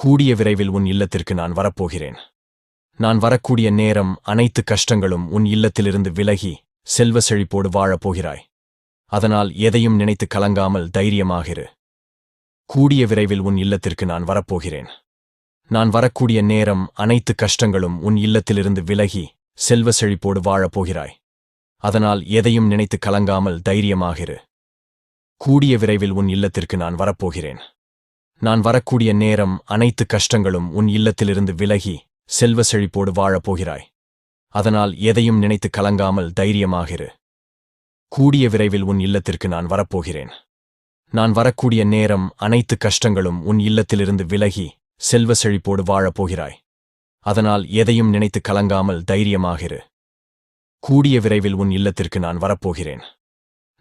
கூடிய விரைவில் உன் இல்லத்திற்கு நான் வரப்போகிறேன். நான் வரக்கூடிய நேரம் அனைத்து கஷ்டங்களும் உன் இல்லத்திலிருந்து விலகி செல்வ செழிப்போடு வாழப் போகிறாய். அதனால் எதையும் நினைத்து கலங்காமல் தைரியமாகிரு. கூடிய விரைவில் உன் இல்லத்திற்கு நான் வரப்போகிறேன். நான் வரக்கூடிய நேரம் அனைத்து கஷ்டங்களும் உன் இல்லத்திலிருந்து விலகி செல்வ செழிப்போடு வாழப் போகிறாய். அதனால் எதையும் நினைத்து கலங்காமல் தைரியமாகிரு. கூடிய விரைவில் உன் இல்லத்திற்கு நான் வரப்போகிறேன். நான் வரக்கூடிய நேரம் அனைத்து கஷ்டங்களும் உன் இல்லத்திலிருந்து விலகி செல்வ செழிப்போடு வாழப் போகிறாய். அதனால் எதையும் நினைத்து கலங்காமல் தைரியமாகிரு. கூடிய விரைவில் உன் இல்லத்திற்கு நான் வரப்போகிறேன். நான் வரக்கூடிய நேரம் அனைத்து கஷ்டங்களும் உன் இல்லத்திலிருந்து விலகி செல்வ செழிப்போடு வாழப் போகிறாய். அதனால் எதையும் நினைத்து கலங்காமல் தைரியமாகிரு. கூடிய விரைவில் உன் இல்லத்திற்கு நான் வரப்போகிறேன்.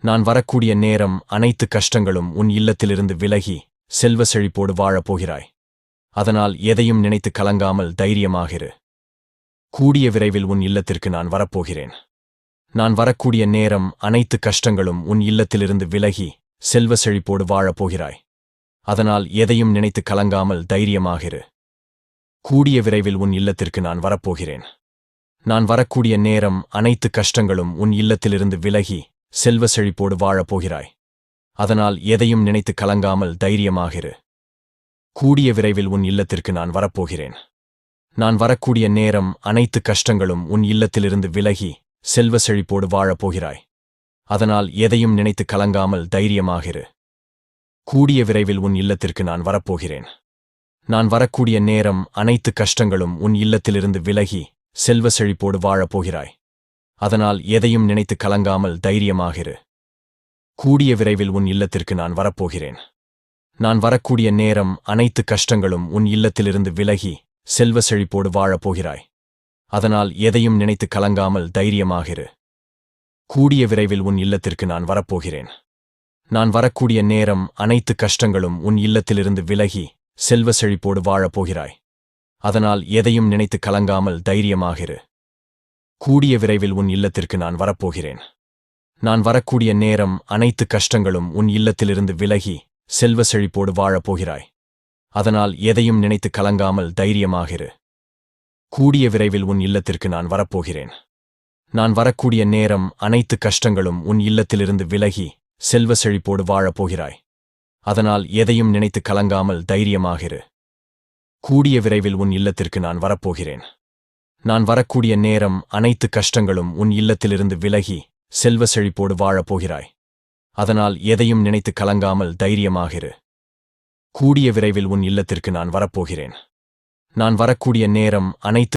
நான் வரக்கூடிய நேரம் அனைத்து கஷ்டங்களும் உன் இல்லத்திலிருந்து விலகி செல்வ செழிப்போடு வாழப் போகிறாய். அதனால் எதையும் நினைத்து கலங்காமல் தைரியமாகிரு கூடிய விரைவில் உன் இல்லத்திற்கு நான் வரப்போகிறேன். நான் வரக்கூடிய நேரம் அனைத்து கஷ்டங்களும் உன் இல்லத்திலிருந்து விலகி செல்வ செழிப்போடு வாழப் போகிறாய். அதனால் எதையும் நினைத்து கலங்காமல் தைரியமாகிரு கூடிய விரைவில் உன் இல்லத்திற்கு நான் வரப்போகிறேன். நான் வரக்கூடிய நேரம் அனைத்து கஷ்டங்களும் உன் இல்லத்திலிருந்து விலகி செல்வ செழிப்போடு வாழப் போகிறாய். அதனால் எதையும் நினைத்து கலங்காமல் தைரியமாகிரு. கூடிய விரைவில் உன் இல்லத்திற்கு நான் வரப்போகிறேன். நான் வரக்கூடிய நேரம் அனைத்து கஷ்டங்களும் உன் இல்லத்திலிருந்து விலகி செல்வ செழிப்போடு வாழப் போகிறாய். அதனால் எதையும் நினைத்து கலங்காமல் தைரியமாகிரு. கூடிய விரைவில் உன் இல்லத்திற்கு நான் வரப்போகிறேன். நான் வரக்கூடிய நேரம் அனைத்து கஷ்டங்களும் உன் இல்லத்திலிருந்து விலகி செல்வ செழிப்போடு வாழப் போகிறாய். அதனால் எதையும் நினைத்து கலங்காமல் தைரியமாகிரு. கூடிய விரைவில் உன் இல்லத்திற்கு நான் வரப்போகிறேன். நான் வரக்கூடிய நேரம் அனைத்து கஷ்டங்களும் உன் இல்லத்திலிருந்து விலகி செல்வ செழிப்போடு வாழப் போகிறாய். அதனால் எதையும் நினைத்து கலங்காமல் தைரியமாகிரு. கூடிய விரைவில் உன் இல்லத்திற்கு நான் வரப்போகிறேன். நான் வரக்கூடிய நேரம் அனைத்து கஷ்டங்களும் உன் இல்லத்திலிருந்து விலகி செல்வ செழிப்போடு வாழப் போகிறாய். அதனால் எதையும் நினைத்து கலங்காமல் தைரியமாகிரு. கூடிய விரைவில் உன் இல்லத்திற்கு நான் வரப்போகிறேன். நான் வரக்கூடிய நேரம் அனைத்து கஷ்டங்களும் உன் இல்லத்திலிருந்து விலகி செல்வ செழிப்போடு வாழப் போகிறாய். அதனால் எதையும் நினைத்து கலங்காமல் தைரியமாகிரு. கூடிய விரைவில் உன் இல்லத்திற்கு நான் வரப்போகிறேன். நான் வரக்கூடிய நேரம் அனைத்து கஷ்டங்களும் உன் இல்லத்திலிருந்து விலகி செல்வ செழிப்போடு வாழப் போகிறாய். அதனால் எதையும் நினைத்து கலங்காமல் தைரியமாகிரு. கூடிய விரைவில் உன் இல்லத்திற்கு நான் வரப்போகிறேன். நான் வரக்கூடிய நேரம் அனைத்து கஷ்டங்களும் உன் இல்லத்திலிருந்து விலகி செல்வ செழிப்போடு வாழப் போகிறாய் அதனால் எதையும் நினைத்து கலங்காமல் தைரியமாகிரு கூடிய விரைவில் உன் இல்லத்திற்கு நான் வரப்போகிறேன். நான் வரக்கூடிய நேரம் அனைத்து